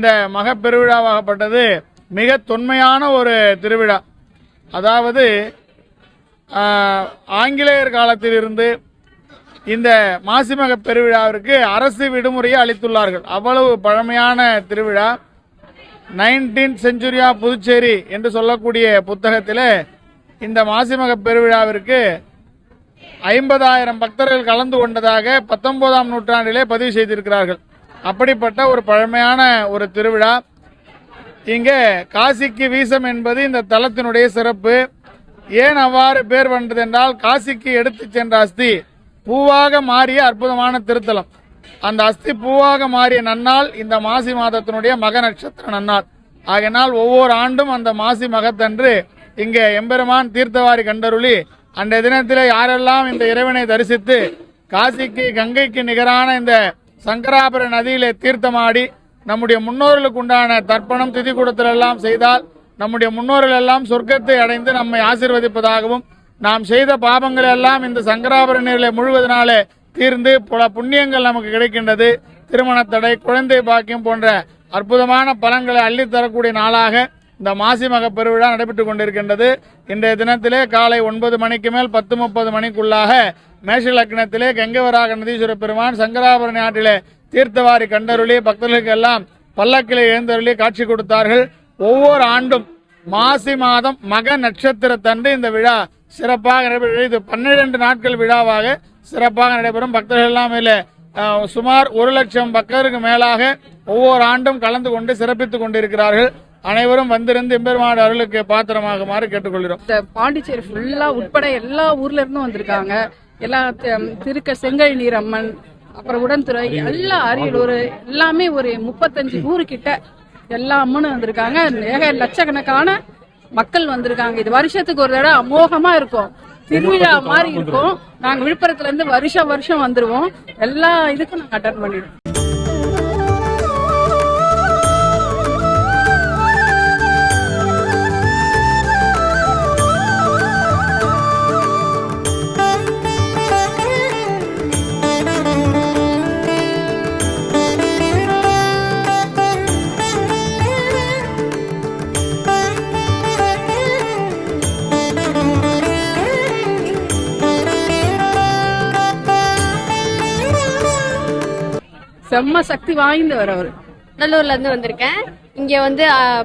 இந்த மகப்பெருவிழாவாகப்பட்டது மிக தொன்மையான ஒரு திருவிழா. அதாவது ஆங்கிலேயர் காலத்திலிருந்து இந்த மாசிமக பெருவிழாவிற்கு அரசு விடுமுறையை அளித்துள்ளார்கள். அவ்வளவு பழமையான திருவிழா. நைன்டீன் செஞ்சுரியா புதுச்சேரி என்று சொல்லக்கூடிய புத்தகத்தில் இந்த மாசிமக பெருவிழாவிற்கு ஐம்பதாயிரம் பக்தர்கள் கலந்து கொண்டதாக பத்தொன்பதாம் நூற்றாண்டிலே பதிவு செய்திருக்கிறார்கள். அப்படிப்பட்ட ஒரு பழமையான ஒரு திருவிழா. இங்கே காசிக்கு வீசம் என்பது இந்த தலத்தினுடைய சிறப்பு. ஏன் அவ்வாறு பேர் வந்தது என்றால் காசிக்கு எடுத்து சென்ற அஸ்தி பூவாக மாறிய அற்புதமான திருத்தலம். அந்த அஸ்தி பூவாக மாறிய நன்னால் இந்த மாசி மாதத்தினுடைய மக நட்சத்திர நன்னாள். ஆகையினால் ஒவ்வொரு ஆண்டும் அந்த மாசி மகத்தன்று இங்கே எம்பெருமான் தீர்த்தவாரி கண்டருளி அந்த தினத்தில் யாரெல்லாம் இந்த இறைவனை தரிசித்து காசிக்கு கங்கைக்கு நிகரான இந்த சங்கராபுர நதியிலே தீர்த்தமாடி நம்முடைய முன்னோர்களுக்கு உண்டான தர்ப்பணம் திதி எல்லாம் செய்தால் நம்முடைய முன்னோர்கள் எல்லாம் சொர்க்கத்தை அடைந்து நம்மை ஆசிர்வதிப்பதாகவும் நாம் செய்த பாபங்கள் எல்லாம் இந்த சங்கராபுர நீரிலே முழுவதனாலே தீர்ந்து பல புண்ணியங்கள் நமக்கு கிடைக்கின்றது. திருமண தடை குழந்தை பாக்கியம் போன்ற அற்புதமான பலன்களை அள்ளித்தரக்கூடிய நாளாக இந்த மாசி மக பெருவிழா நடைபெற்றுக் கொண்டிருக்கின்றது. இன்றைய தினத்திலே காலை ஒன்பது மணிக்கு மேல் பத்து முப்பது மணிக்குள்ளாக மேஷ லக்னத்திலே கங்கவராக நதீஸ்வர பெருமான் சங்கராபரணி ஆற்றிலே தீர்த்தவாரி கண்டருளி பக்தர்களுக்கு எல்லாம் பல்லக்கிலே எழுந்தருளி காட்சி கொடுத்தார்கள். ஒவ்வொரு ஆண்டும் மாசி மாதம் மக நட்சத்திரத்தன்று இந்த விழா சிறப்பாக நடைபெறும். இது பன்னிரண்டு நாட்கள் விழாவாக சிறப்பாக நடைபெறும். பக்தர்கள் எல்லாம் சுமார் ஒரு லட்சம் பக்தருக்கு மேலாக ஒவ்வொரு ஆண்டும் கலந்து கொண்டு சிறப்பித்துக் கொண்டிருக்கிறார்கள். அனைவரும் வந்திருந்து எம்பெருமாடு அருளுக்கு பாத்திரமாகுமாறு கேட்டுக்கொள்கிறோம். இந்த பாண்டிச்சேரி ஃபுல்லா உட்பட எல்லா ஊர்ல இருந்தும் வந்திருக்காங்க. எல்லா திருக்க செங்கல் நீரம்மன் அப்புறம் உடன்துறை எல்லா அரியலூர் எல்லாமே ஒரு முப்பத்தஞ்சு ஊரு கிட்ட எல்லா அம்மனும் வந்திருக்காங்க. ஏக லட்சக்கணக்கான மக்கள் வந்திருக்காங்க. இது வருஷத்துக்கு ஒரு தடவை அமோகமா இருக்கும். திருவிழா மாதிரி இருக்கும். நாங்க விழுப்புரத்துல இருந்து வருஷம் வருஷம் வந்துருவோம். எல்லா இதுக்கும் நாங்க அட்டன் பண்ணிடுவோம். செம்ம சக்தி வாய்ந்தவர் அவர். கடலூர்ல இருந்து வந்திருக்கேன். இங்க வந்து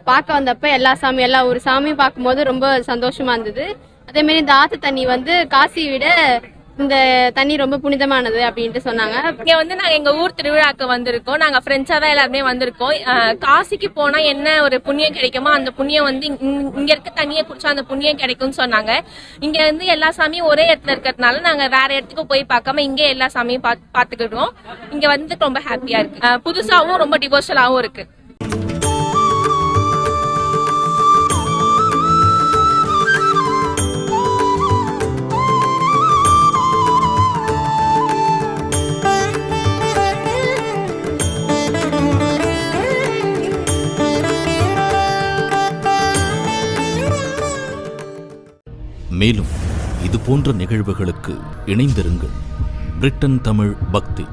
பார்க்க வந்தப்ப எல்லா சாமி எல்லா ஒரு சாமியும் பார்க்கும்போது ரொம்ப சந்தோஷமா இருந்தது. அதே மாதிரி இந்த ஆத்து தண்ணி வந்து காசியை விட இந்த தண்ணி ரொம்ப புனிதமானது அப்படின்ட்டு சொன்னாங்க. இங்க வந்து நாங்க எங்க ஊர் திருவிழாக்கு வந்திருக்கோம். நாங்க ஃப்ரெண்ட்ஸா தான் எல்லாருமே வந்திருக்கோம். காசிக்கு போனா என்ன ஒரு புண்ணியம் கிடைக்குமோ அந்த புண்ணியம் வந்து இங்க- இங்க இருக்க தண்ணியை குடிச்சா அந்த புண்ணியம் கிடைக்கும்னு சொன்னாங்க. இங்க வந்து எல்லா சாமியும் ஒரே இடத்துல இருக்கிறதுனால நாங்க வேற இடத்துக்கு போய் பார்க்காம இங்கே எல்லா சாமியும் பாத்- பாத்துக்கிட்டோம் இங்க வந்து ரொம்ப ஹாப்பியா இருக்கு. புதுசாவும் ரொம்ப டிவோஷலாவும் இருக்கு. மேலும் இது போன்ற நிகழ்வுகளுக்கு இணைந்திருங்கள். பிரிட்டன் தமிழ் பக்தி.